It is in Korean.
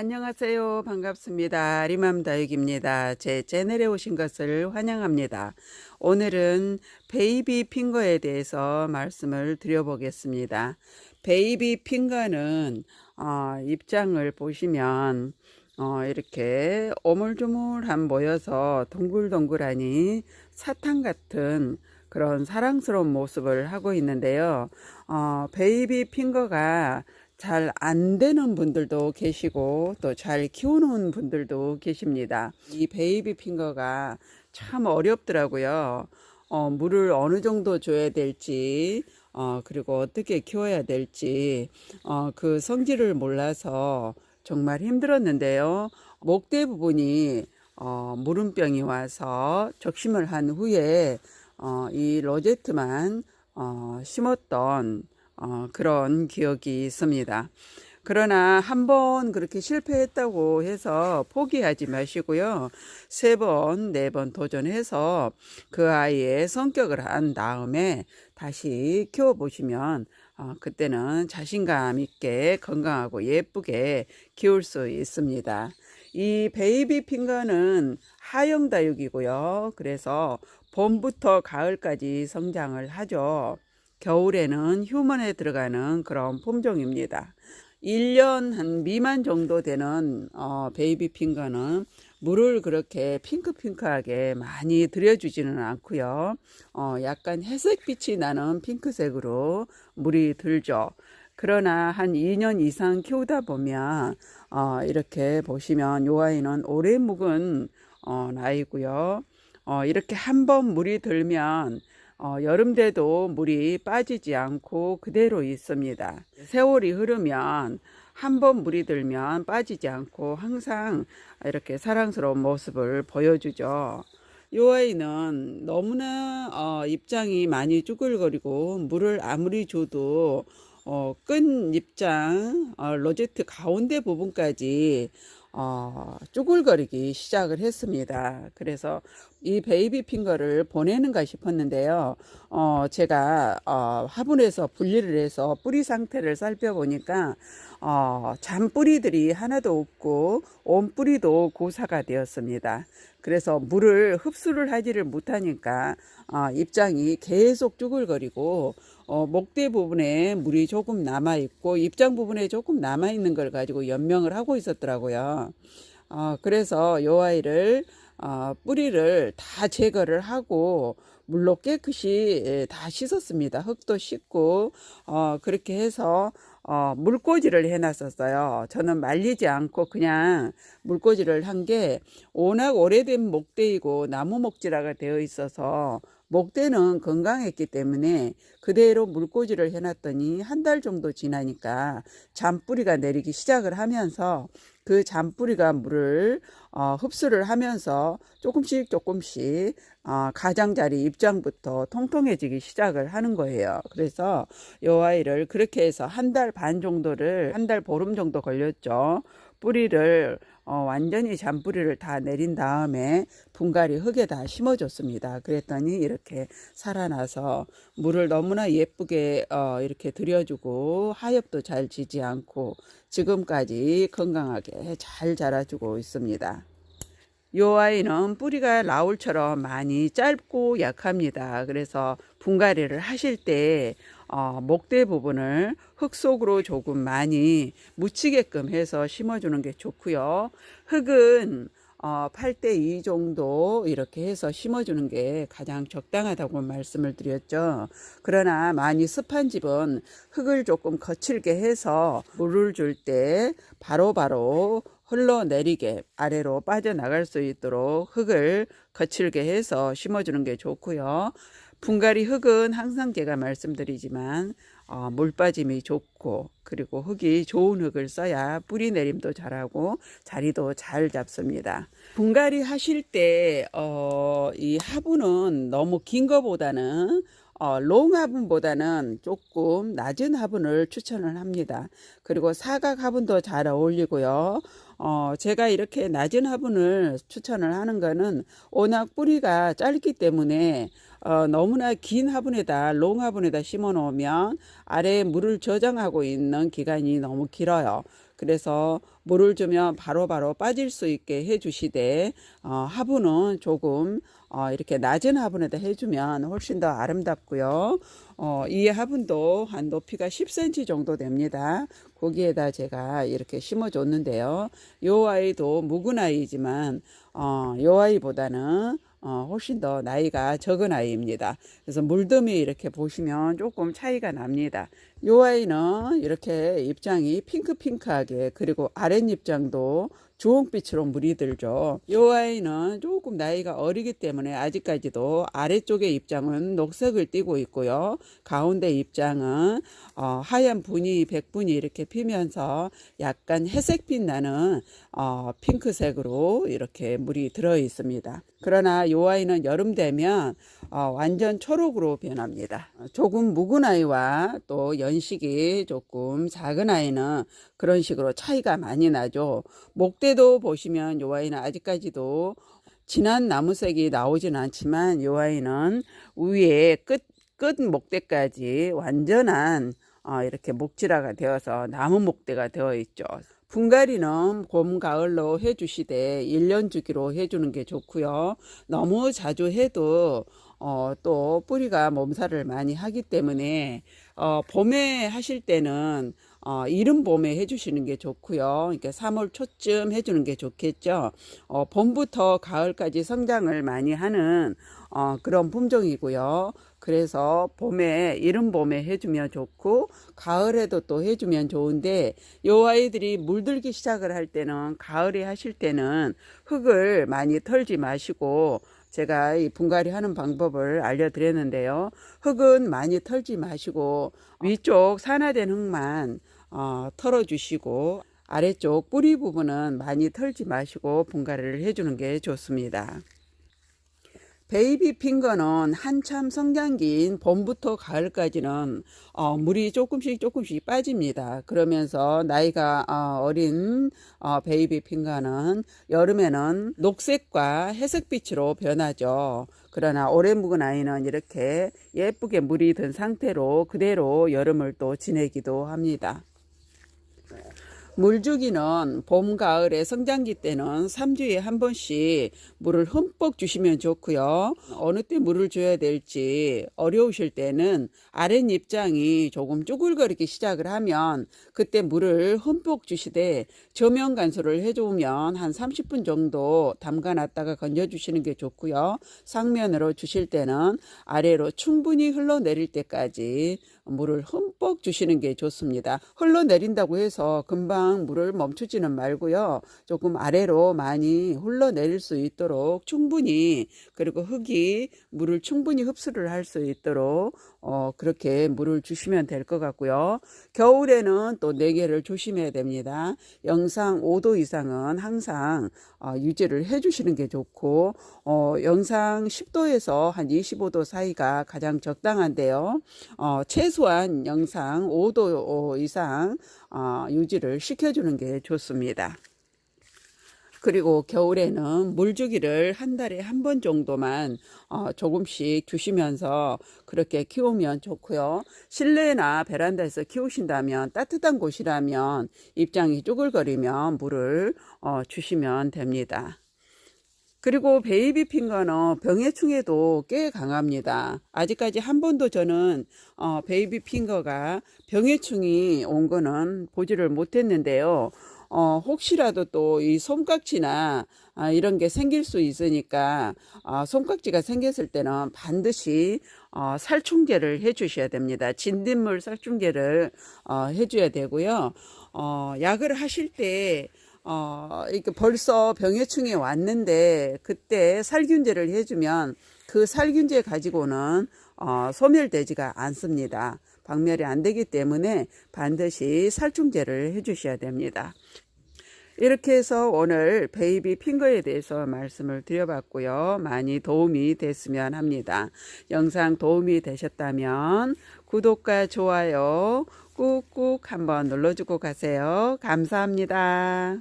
안녕하세요. 반갑습니다. 리맘 다육입니다. 제 채널에 오신 것을 환영합니다. 오늘은 베이비 핑거에 대해서 말씀을 드려보겠습니다. 베이비 핑거는 어, 입장을 보시면 어, 이렇게 오물조물한 모여서 동글동글하니 사탕 같은 그런 사랑스러운 모습을 하고 있는데요. 어, 베이비 핑거가 잘 안 되는 분들도 계시고 또 잘 키우는 분들도 계십니다. 이 베이비 핑거가 참 어렵더라고요. 어, 물을 어느 정도 줘야 될지, 어, 그리고 어떻게 키워야 될지, 어, 그 성질을 몰라서 정말 힘들었는데요. 목대 부분이 어, 무름병이 와서 적심을 한 후에 어, 이 로제트만 어, 심었던 어, 그런 기억이 있습니다. 그러나 한 번 그렇게 실패했다고 해서 포기하지 마시고요. 세 번, 네 번 도전해서 그 아이의 성격을 한 다음에 다시 키워보시면 어, 그때는 자신감 있게 건강하고 예쁘게 키울 수 있습니다. 이 베이비 핑거는 하영 다육이고요. 그래서 봄부터 가을까지 성장을 하죠. 겨울에는 휴먼에 들어가는 그런 품종입니다. 1년 한 미만 정도 되는 어, 베이비 핑거는 물을 그렇게 핑크핑크하게 많이 들여주지는 않고요. 어, 약간 회색빛이 나는 핑크색으로 물이 들죠. 그러나 한 2년 이상 키우다 보면 어, 이렇게 보시면 요 아이는 오래 묵은 어, 나이고요. 어, 이렇게 한 번 물이 들면 어, 여름 돼도 물이 빠지지 않고 그대로 있습니다. 세월이 흐르면 한 번 물이 들면 빠지지 않고 항상 이렇게 사랑스러운 모습을 보여주죠. 이 아이는 너무나 어, 입장이 많이 쭈글거리고 물을 아무리 줘도 어, 끈 입장 어, 로제트 가운데 부분까지 어, 쭈글거리기 시작을 했습니다. 그래서 이 베이비 핑거를 보내는가 싶었는데요. 어, 제가 어, 화분에서 분리를 해서 뿌리 상태를 살펴보니까 어, 잔뿌리들이 하나도 없고 온 뿌리도 고사가 되었습니다. 그래서 물을 흡수를 하지를 못하니까 어, 입장이 계속 쭈글거리고 어, 목대 부분에 물이 조금 남아 있고 입장 부분에 조금 남아 있는 걸 가지고 연명을 하고 있었더라고요. 어, 그래서 요 아이를 어, 뿌리를 다 제거를 하고 물로 깨끗이 예, 다 씻었습니다. 흙도 씻고 어, 그렇게 해서 어, 물꽂이를 해놨었어요. 저는 말리지 않고 그냥 물꽂이를 한 게 워낙 오래된 목대이고 나무 목지라가 되어 있어서 목대는 건강했기 때문에 그대로 물꽂이를 해놨더니 한 달 정도 지나니까 잔뿌리가 내리기 시작을 하면서 그 잔뿌리가 물을 어, 흡수를 하면서 조금씩 조금씩 어, 가장자리 입장부터 통통해지기 시작을 하는 거예요. 그래서 이 아이를 그렇게 해서 한 달 반 정도를 한 달 보름 정도 걸렸죠. 뿌리를 어, 완전히 잔뿌리를 다 내린 다음에 분갈이 흙에다 심어줬습니다. 그랬더니 이렇게 살아나서 물을 너무나 예쁘게 어, 이렇게 들여주고 하엽도 잘 지지 않고 지금까지 건강하게 잘 자라주고 있습니다. 요 아이는 뿌리가 라울처럼 많이 짧고 약합니다. 그래서 분갈이를 하실 때 어, 목대 부분을 흙 속으로 조금 많이 묻히게끔 해서 심어주는 게 좋고요. 흙은 어, 8대 2 정도 이렇게 해서 심어주는 게 가장 적당하다고 말씀을 드렸죠. 그러나 많이 습한 집은 흙을 조금 거칠게 해서 물을 줄 때 바로바로 흘러내리게 아래로 빠져나갈 수 있도록 흙을 거칠게 해서 심어주는 게 좋고요. 분갈이 흙은 항상 제가 말씀드리지만 어, 물 빠짐이 좋고 그리고 흙이 좋은 흙을 써야 뿌리 내림도 잘하고 자리도 잘 잡습니다. 분갈이 하실 때, 어, 이 화분은 너무 긴 거보다는 어, 롱 화분보다는 조금 낮은 화분을 추천을 합니다. 그리고 사각 화분도 잘 어울리고요. 어, 제가 이렇게 낮은 화분을 추천을 하는 거는 워낙 뿌리가 짧기 때문에 어, 너무나 긴 화분에다 롱 화분에다 심어 놓으면 아래에 물을 저장하고 있는 기간이 너무 길어요. 그래서 물을 주면 바로바로 빠질 수 있게 해주시되 어, 화분은 조금 어, 이렇게 낮은 화분에다 해주면 훨씬 더 아름답고요. 어, 이 화분도 한 높이가 10cm 정도 됩니다. 거기에다 제가 이렇게 심어줬는데요. 요 아이도 묵은 아이지만 어, 요 아이보다는 어, 훨씬 더 나이가 적은 아이입니다. 그래서 물듬이 이렇게 보시면 조금 차이가 납니다. 요 아이는 이렇게 입장이 핑크핑크하게 그리고 아랫입장도 주홍빛으로 물이 들죠. 요 아이는 조금 나이가 어리기 때문에 아직까지도 아래쪽의 입장은 녹색을 띠고 있고요. 가운데 입장은 어, 하얀 분이 백분이 이렇게 피면서 약간 회색빛 나는 어, 핑크색으로 이렇게 물이 들어 있습니다. 그러나 요 아이는 여름 되면 어, 완전 초록으로 변합니다. 조금 묵은 아이와 또 연식이 조금 작은 아이는 그런 식으로 차이가 많이 나죠. 목대도 보시면 요 아이는 아직까지도 진한 나무색이 나오진 않지만 요 아이는 위에 끝, 끝 목대까지 완전한 어, 이렇게 목질화가 되어서 나무 목대가 되어 있죠. 분갈이는 봄, 가을로 해주시되 1년 주기로 해주는 게 좋고요. 너무 자주 해도 어, 또 뿌리가 몸살을 많이 하기 때문에 어, 봄에 하실 때는 어, 이른 봄에 해주시는 게 좋고요. 이렇게 3월 초쯤 해주는 게 좋겠죠. 어, 봄부터 가을까지 성장을 많이 하는 어, 그런 품종이고요. 그래서 봄에 이른 봄에 해주면 좋고 가을에도 또 해주면 좋은데 요 아이들이 물들기 시작을 할 때는 가을에 하실 때는 흙을 많이 털지 마시고 제가 이 분갈이 하는 방법을 알려드렸는데요. 흙은 많이 털지 마시고 위쪽 산화된 흙만 어, 털어주시고 아래쪽 뿌리 부분은 많이 털지 마시고 분갈이를 해주는 게 좋습니다. 베이비 핑거는 한참 성장기인 봄부터 가을까지는 어, 물이 조금씩 조금씩 빠집니다. 그러면서 나이가 어, 어린 어, 베이비 핑거는 여름에는 녹색과 회색빛으로 변하죠. 그러나 오래 묵은 아이는 이렇게 예쁘게 물이 든 상태로 그대로 여름을 또 지내기도 합니다. 물주기는 봄, 가을에 성장기 때는 3주에 한 번씩 물을 흠뻑 주시면 좋고요. 어느 때 물을 줘야 될지 어려우실 때는 아랫입장이 조금 쭈글거리기 시작을 하면 그때 물을 흠뻑 주시되 저면 간수를 해주면 한 30분 정도 담가 놨다가 건져주시는 게 좋고요. 상면으로 주실 때는 아래로 충분히 흘러내릴 때까지 물을 흠뻑 주시는 게 좋습니다. 흘러내린다고 해서 금방 물을 멈추지는 말고요. 조금 아래로 많이 흘러내릴 수 있도록 충분히 그리고 흙이 물을 충분히 흡수를 할 수 있도록 어, 그렇게 물을 주시면 될 것 같고요. 겨울에는 또 4개를 조심해야 됩니다. 영상 5도 이상은 항상 어, 유지를 해주시는 게 좋고 어, 영상 10도에서 한 25도 사이가 가장 적당한데요. 어, 최소한 영상 5도 이상 어, 유지를 시켜주는 게 좋습니다. 그리고 겨울에는 물주기를 한 달에 한 번 정도만 어, 조금씩 주시면서 그렇게 키우면 좋고요. 실내나 베란다에서 키우신다면 따뜻한 곳이라면 입장이 쪼글거리면 물을 어, 주시면 됩니다. 그리고 베이비 핑거는 병해충에도 꽤 강합니다. 아직까지 한 번도 저는 어, 베이비 핑거가 병해충이 온 거는 보지를 못했는데요. 어, 혹시라도 또 이 손깍지나 아, 이런 게 생길 수 있으니까 어, 손깍지가 생겼을 때는 반드시 어, 살충제를 해 주셔야 됩니다. 진딧물 살충제를 어, 해줘야 되고요. 어, 약을 하실 때 어, 이렇게 벌써 병해충이 왔는데 그때 살균제를 해주면 그 살균제 가지고는 어, 소멸되지가 않습니다. 박멸이 안 되기 때문에 반드시 살충제를 해주셔야 됩니다. 이렇게 해서 오늘 베이비 핑거에 대해서 말씀을 드려봤고요. 많이 도움이 됐으면 합니다. 영상 도움이 되셨다면 구독과 좋아요 꾹꾹 한번 눌러주고 가세요. 감사합니다.